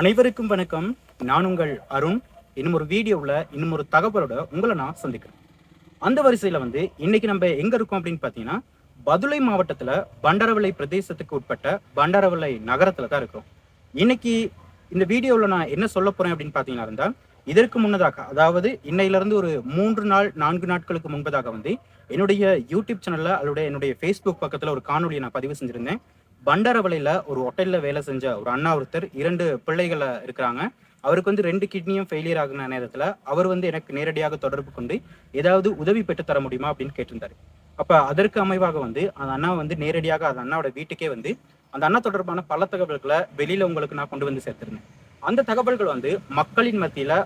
அனைவருக்கும் வணக்கம். நான் உங்கள் அருண். இன்னும் ஒரு வீடியோவில் இன்னும் ஒரு தகவலோட உங்களை நான் சந்திக்கிறேன். அந்த வரிசையில் வந்து இன்னைக்கு நம்ம எங்கே இருக்கோம் அப்படின்னு பார்த்தீங்கன்னா பதுளை மாவட்டத்தில் பண்டாரவளை பிரதேசத்துக்கு உட்பட்ட பண்டாரவளை நகரத்தில் தான் இருக்கிறோம். இன்னைக்கு இந்த வீடியோவில் நான் என்ன சொல்ல போகிறேன் அப்படின்னு பார்த்தீங்கன்னா இருந்தால் இதற்கு முன்னதாக அதாவது இன்னையிலிருந்து ஒரு மூன்று நாள் நான்கு நாட்களுக்கு முன்பதாக வந்து என்னுடைய யூடியூப் சேனலில் அதோட என்னுடைய ஃபேஸ்புக் பக்கத்தில் ஒரு காணொலியை நான் பதிவு செஞ்சுருந்தேன். பண்டாரவலையில் ஒரு ஹோட்டலில் வேலை செஞ்ச ஒரு அண்ணா ஒருத்தர் இரண்டு பிள்ளைகளை இருக்கிறாங்க. அவருக்கு வந்து ரெண்டு கிட்னியும் ஃபெயிலியர் ஆகின நேரத்தில் அவர் வந்து எனக்கு நேரடியாக தொடர்பு கொண்டு ஏதாவது உதவி பெற்று தர முடியுமா அப்படின்னு கேட்டிருந்தாரு. அப்போ அதற்கு அமைவாக வந்து அந்த அண்ணா வந்து நேரடியாக அந்த அண்ணாவோட வீட்டுக்கே வந்து அந்த அண்ணா தொடர்பான பல தகவல்களை வெளியில் உங்களுக்கு நான் கொண்டு வந்து சேர்த்துருந்தேன். அந்த தகவல்கள் வந்து மக்களின் மத்தியில்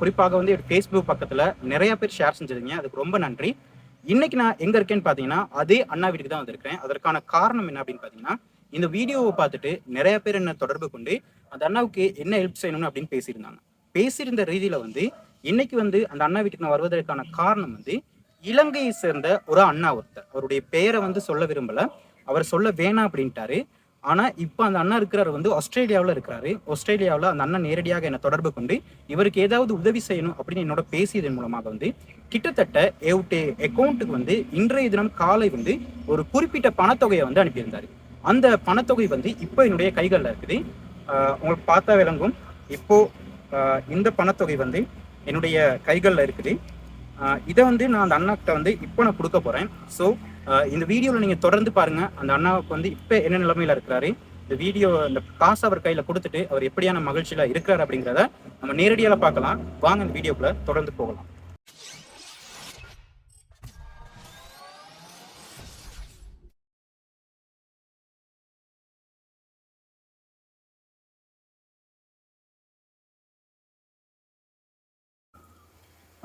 குறிப்பாக வந்து ஃபேஸ்புக் பக்கத்தில் நிறைய பேர் ஷேர் செஞ்சிருக்கீங்க அதுக்கு ரொம்ப நன்றி. இன்னைக்கு நான் எங்க இருக்கேன்னு பாத்தீங்கன்னா அதே அண்ணா வீட்டுக்கு தான் வந்திருக்கேன் அதற்கான காரணம் என்ன அப்படின்னு பாத்தீங்கன்னா இந்த வீடியோவை பார்த்துட்டு நிறைய பேர் என்ன தொடர்பு கொண்டு அந்த அண்ணாவுக்கு என்ன ஹெல்ப் செய்யணும்னு அப்படின்னு பேசியிருந்தாங்க. பேசியிருந்த ரீதியில வந்து இன்னைக்கு வந்து அந்த அண்ணா வீட்டுக்கு நான் வருவதற்கான காரணம் வந்து இலங்கையை சேர்ந்த ஒரு அண்ணா ஒருத்தர். அவருடைய பெயரை வந்து சொல்ல விரும்பல. அவர் சொல்ல வேணாம் அப்படின்ட்டாரு. ஆனா இப்போ அந்த அண்ணா இருக்கிறார் வந்து ஆஸ்திரேலியாவில் இருக்கிறாரு. ஆஸ்திரேலியாவில் அந்த அண்ணன் நேரடியாக என்னை தொடர்பு கொண்டு இவருக்கு ஏதாவது உதவி செய்யணும் அப்படின்னு என்னோட பேசியதன் மூலமாக வந்து கிட்டத்தட்ட எவுட்டே அக்கௌண்ட்டுக்கு வந்து இன்றைய தினம் காலை வந்து ஒரு குறிப்பிட்ட பணத்தொகையை வந்து அனுப்பியிருந்தாரு. அந்த பணத்தொகை வந்து இப்போ என்னுடைய கைகளில் இருக்குது. உங்களுக்கு பார்த்தா விளங்கும். இப்போ இந்த பணத்தொகை வந்து என்னுடைய கைகளில் இருக்குது. இதை வந்து நான் அந்த அண்ணாக்கிட்ட வந்து இப்போ நான் கொடுக்க போகிறேன் ஸோ இந்த வீடியோவில் நீங்கள் தொடர்ந்து பாருங்கள் அந்த அண்ணாவுக்கு வந்து இப்போ என்ன நிலைமையில் இருக்கிறாரு? இந்த வீடியோ இந்த காசு அவர் கையில் கொடுத்துட்டு அவர் எப்படியான மகிழ்ச்சியில் இருக்கிறார் அப்படிங்கிறத நம்ம நேரடியாக பார்க்கலாம். வாங்க இந்த வீடியோக்குள்ளே தொடர்ந்து போகலாம்.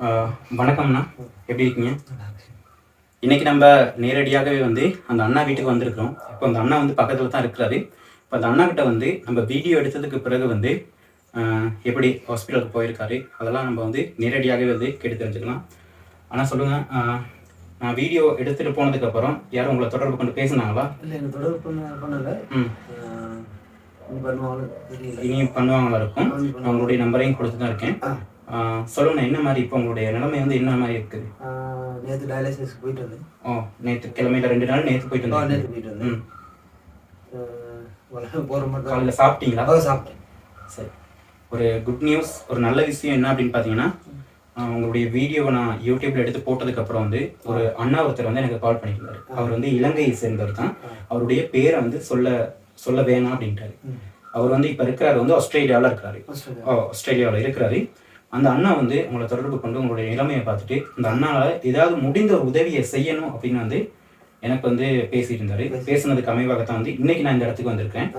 வணக்கம்ண்ணா எப்படி இருக்கீங்க? இன்னைக்கு நம்ம நேரடியாகவே வந்து அந்த அண்ணா வீட்டுக்கு வந்திருக்கிறோம். இப்போ அந்த அண்ணா வந்து பக்கத்தில் தான் இருக்கிறாரு. இப்போ அந்த அண்ணா கிட்ட வந்து நம்ம வீடியோ எடுத்ததுக்கு பிறகு வந்து எப்படி ஹாஸ்பிட்டலுக்கு போயிருக்காரு அதெல்லாம் நம்ம வந்து நேரடியாகவே வந்து கேட்டு தெரிஞ்சுக்கலாம். ஆனால் சொல்லுங்க. ஆஹ் நான் வீடியோ எடுத்துட்டு போனதுக்கு அப்புறம் யாரும் உங்களை தொடர்பு கொண்டு பேசுனாங்களா? இல்லை எனக்கு தொடர்பு பண்ண பண்ணல. ம். பண்ணுவாங்களா இருக்கும். நான் உங்களுடைய நம்பரையும் கொடுத்து தான் இருக்கேன் சொல்லுங்க என்ன மாதிரி இப்போ உங்களுடைய நிலைமை வந்து என்ன மாதிரி இருக்குது ஆஹ் நேத்து டயாலிசிஸ்க்கு போயிட்டு வந்தேன். ஓ நேற்று கிழமையில ரெண்டு நாள் நேற்று போயிட்டு வந்தேன் நேத்து போயிட்டு வந்தேன். போற மாதிரி காலையில் சாப்பிட்டீங்களா? அதான் சாப்பிட்டேன். சரி. ஒரு குட் நியூஸ் ஒரு நல்ல விஷயம் என்ன அப்படின்னு பார்த்தீங்கன்னா உங்களுடைய வீடியோவை நான் யூடியூப்ல எடுத்து போட்டதுக்கு அப்புறம் வந்து ஒரு அண்ணா ஒருத்தர் வந்து எனக்கு கால் பண்ணியிருந்தாரு. அவர் வந்து இலங்கையை சேர்ந்தவர் தான். அவருடைய பேரை வந்து சொல்ல சொல்ல வேணாம் அப்படின்ட்டாரு. அவர் வந்து இப்போ இருக்கிறாரு வந்து ஆஸ்திரேலியாவில் இருக்கிறாரு. ஆஸ்திரேலியாவில் இருக்கிறாரு. அந்த அண்ணா வந்து உங்களை தொடர்பு கொண்டு உங்களுடைய நிலைமையை பார்த்துட்டு இந்த அண்ணால ஏதாவது முடிந்த ஒரு உதவியை செய்யணும் அப்படின்னு வந்து எனக்கு வந்து பேசிட்டு இருந்தாரு. பேசுனதுக்கு அமைவாகத்தான் வந்து இன்னைக்கு நான் இந்த இடத்துக்கு வந்திருக்கேன்.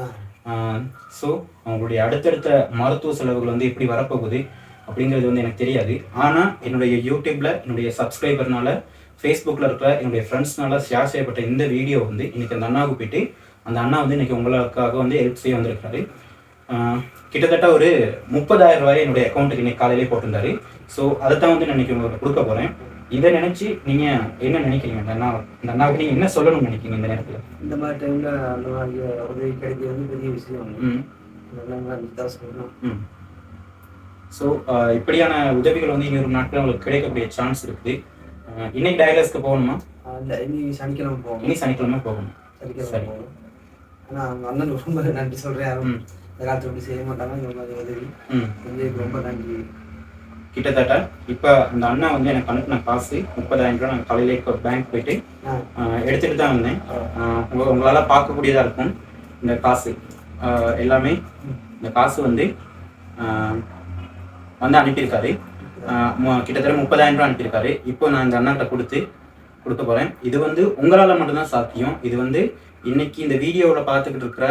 ஸோ அவங்களுடைய அடுத்தடுத்த மருத்துவ செலவுகள் வந்து எப்படி வரப்போகுது அப்படிங்கிறது வந்து எனக்கு தெரியாது. ஆனால் என்னுடைய யூடியூப்ல என்னுடைய சப்ஸ்கிரைபர்னால ஃபேஸ்புக்கில் இருக்கிற என்னுடைய ஃப்ரெண்ட்ஸ்னால ஷேர் செய்யப்பட்ட இந்த வீடியோ வந்து இன்னைக்கு அந்த அண்ணாவுக்கு போயிட்டு அந்த அண்ணா வந்து இன்னைக்கு உங்களுக்காக வந்து ஹெல்ப் செய்ய வந்திருக்காரு கிட்டத்தட்ட ஒரு முப்பதாயிரம் ரூபாய் என்னுடைய அக்கௌண்ட்டுக்கு இன்னைக்கு காலையிலே போட்டிருந்தாரு. ஸோ அதை தான் வந்து நான் இன்னைக்கு உங்களுக்கு கொடுக்க போகிறேன் இதை நினைச்சு நீங்க என்ன நினைக்கிறீங்க? இந்த அண்ணா இந்த அண்ணாவுக்கு நீங்க என்ன சொல்லணும்னு நினைக்கிறீங்க இந்த நேரத்தில்? இந்த மாதிரி டைம்ல அந்த மாதிரி உதவி கிடைக்கிறது பெரிய விஷயம். ஸோ இப்படியான உதவிகள் வந்து இன்னொரு நாட்கள் உங்களுக்கு கிடைக்கக்கூடிய சான்ஸ் இருக்குது. இன்னைக்கு டயலாஸ்க்கு போகணுமா? இல்ல இனி சனிக்கிழமை போகணும். இனி சனிக்கிழமை போகணும். சரி. போகணும். ஆனா அவங்க அண்ணனுக்கு ரொம்ப நன்றி ம். இந்த காலத்துல இப்படி செய்ய மாட்டாங்க இந்த மாதிரி உதவி. கொஞ்சம் ரொம்ப நன்றி. கிட்டத்தட்ட இப்போ அந்த அண்ணா வந்து எனக்கு அனுப்பின காசு முப்பதாயிரம் ரூபாய் நான் காலையிலே பேங்க் போயிட்டு எடுத்துட்டு தான் வந்தேன். உங்களால் பார்க்கக்கூடியதாக இருக்கும் இந்த காசு. எல்லாமே இந்த காசு வந்து வந்து அனுப்பியிருக்காரு. கிட்டத்தட்ட முப்பதாயிரம் ரூபாய் அனுப்பியிருக்காரு. இப்போ நான் இந்த அண்ணாட்ட கொடுத்து கொடுக்க போறேன். இது வந்து உங்களால் மட்டும்தான் சாத்தியம். இது வந்து இன்னைக்கு இந்த வீடியோவில் பார்த்துக்கிட்டு இருக்கிற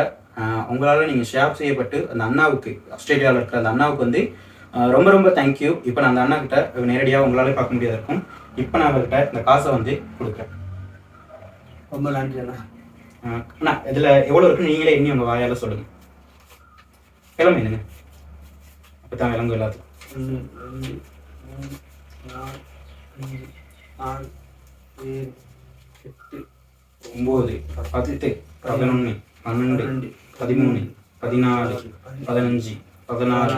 உங்களால நீங்க ஷேர் செய்யப்பட்டு அந்த அண்ணாவுக்கு ஆஸ்திரேலியாவில் இருக்கிற அந்த அண்ணாவுக்கு வந்து ரொம்ப ரொம்ப தேங்க்யூ இப்போ நான் அந்த அண்ணா கிட்ட நேரடியாக உங்களால பார்க்க முடியாத இருக்கும் இப்போ நான் அவர்கிட்ட இந்த காசை வந்து கொடுக்குறேன். ரொம்ப நன்றி அண்ணா. அண்ணா இதுல எவ்வளவு இருக்குன்னு நீங்களே எண்ணி உங்க வாயால சொல்லுங்க. கிளம்பி என்னங்க? அப்பதான் விளங்கும் எல்லாத்துக்கும். ஒன்பது பத்து பதினொன்று பன்னெண்டு. பதிமூணு பதினாலு பதினஞ்சு பதினாறு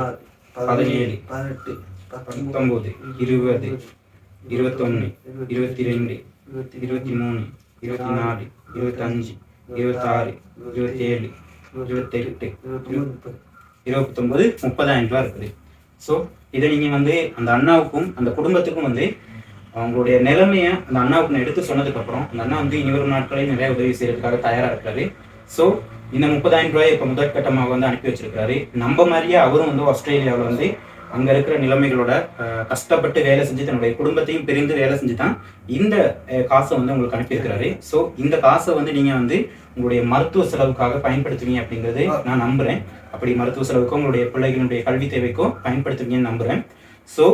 பதினேழு பதினெட்டு பத்தொம்போது இருபது இருபத்தொன்னு இருபத்தி ரெண்டு இருபத்தி மூணு இருபத்தி நாலு இருபத்தஞ்சு இருபத்தாறு இருபத்தேழு இருபத்தெட்டு இருபத்தொம்பது இருபத்தொன்பது முப்பதாயிரம் ரூபாய் இருக்குது. ஸோ இதை நீங்கள் வந்து அந்த அண்ணாவுக்கும் அந்த குடும்பத்துக்கும் வந்து அவங்களுடைய நிலைமையை அந்த அண்ணாவுக்கு எடுத்து சொன்னதுக்கப்புறம் அந்த அண்ணா வந்து இனிவரும் நாட்களில் நிறைய உதவி செய்யறதுக்காக தயாராக இருக்காரு ஸோ இந்த முப்பதாயிரம் ரூபாய் இப்போ முதற்கட்டமாக வந்து அனுப்பி வச்சிருக்காரு நம்ம மாதிரியே அவரும் வந்து ஆஸ்திரேலியாவில் வந்து அங்கே இருக்கிற நிலைமைகளோட கஷ்டப்பட்டு வேலை செஞ்சு தன்னுடைய குடும்பத்தையும் பிரிந்து வேலை செஞ்சு தான் இந்த காசை வந்து உங்களுக்கு அனுப்பியிருக்கிறாரு ஸோ இந்த காசை வந்து நீங்கள் வந்து உங்களுடைய மருத்துவ செலவுக்காக பயன்படுத்துவீங்க அப்படிங்கிறது நான் நம்புகிறேன் அப்படி மருத்துவ செலவுக்கும் உங்களுடைய பிள்ளைகளுடைய கல்வி தேவைக்கும் பயன்படுத்துவீங்கன்னு நம்புகிறேன் ஸோ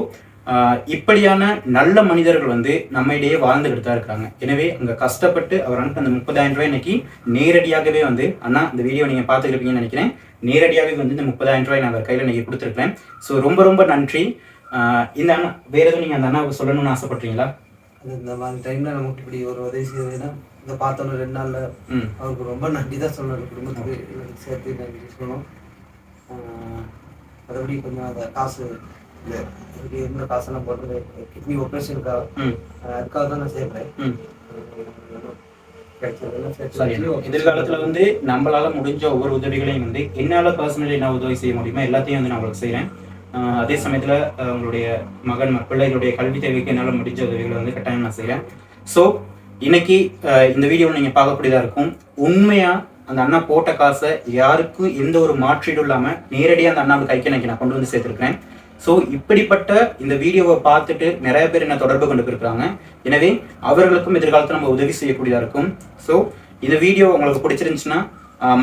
இப்படியான நல்ல மனிதர்கள் வந்து நம்ம இடையே வாழ்ந்துகிட்டு தான் இருக்காங்க. எனவே அங்கே கஷ்டப்பட்டு அவர் அனுப்ப அந்த முப்பதாயிரம் ரூபாய் இன்னைக்கு நேரடியாகவே வந்து அண்ணா இந்த வீடியோ நீங்கள் பார்த்துருப்பீங்கன்னு நினைக்கிறேன். நேரடியாகவே வந்து இந்த முப்பதாயிரம் ரூபாய் நான் அவர் கையில் இன்னைக்கு கொடுத்துருக்கேன் ஸோ ரொம்ப ரொம்ப நன்றி. இந்த அண்ணா வேற எதுவும் நீங்கள் அந்த அண்ணாவுக்கு சொல்லணும்னு ஆசைப்பட்றீங்களா? இந்த மாதிரி டைம்ல நமக்கு இப்படி ஒரு உதவி செய்யறதுன்னா இந்த பார்த்தோன்னு ரெண்டு நாள்ல அவருக்கு ரொம்ப நன்றி தான் சொல்லணும் குடும்பத்துக்கு சேர்த்து நன்றி சொல்லணும். மற்றபடி கொஞ்சம் அந்த காசு இதுக்கு இருந்த காசெல்லாம் போடுறது கிட்னி ஆப்ரேஷனுக்காக அதுக்காக தான் நான் சேர்ப்பேன். ம். கிடைச்சதெல்லாம் சேர்த்து சரி வச்சு எதிர்காலத்துல வந்து நம்மளால முடிஞ்ச ஒவ்வொரு உதவிகளையும் வந்து என்னால பர்சனலி என்ன உதவி செய்ய முடியுமோ? எல்லாத்தையும் வந்து நான் உங்களுக்கு செய்றேன். ஆஹ் அதே சமயத்துல உங்களுடைய மகன் பிள்ளைகளுடைய கல்வி தேவைக்கு என்னால முடிஞ்ச உதவிகளை வந்து கட்டாயம் நான் செய்றேன். ஸோ இன்னைக்கு இந்த வீடியோ நீங்க பார்க்கக்கூடியதா இருக்கும். உண்மையா அந்த அண்ணா போட்ட காசை யாருக்கும் எந்த ஒரு மாற்றீடும் இல்லாம நேரடியாக அந்த அண்ணாவுக்கு கைக்கு நான் கொண்டு வந்து சேர்த்திருக்கிறேன். ஸோ இப்படிப்பட்ட இந்த வீடியோவை பார்த்துட்டு நிறைய பேர் என்ன தொடர்பு கொண்டு இருக்கிறாங்க எனவே அவர்களுக்கும் எதிர்காலத்தில் நம்ம உதவி செய்யக்கூடியதாக இருக்கும். ஸோ இந்த வீடியோ உங்களுக்கு பிடிச்சிருந்துச்சுன்னா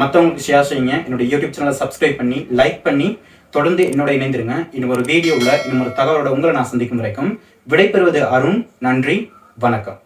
மற்றவங்களுக்கு ஷேர் செய்யுங்க. என்னோட யூடியூப் சேனலை சப்ஸ்கிரைப் பண்ணி லைக் பண்ணி தொடர்ந்து என்னோட இணைந்திருங்க. இன்னும் ஒரு வீடியோவில் இன்னும் ஒரு தகவலோட உங்களை நான் சந்திக்கும் வரைக்கும் விடைபெறுவது அருண். நன்றி வணக்கம்.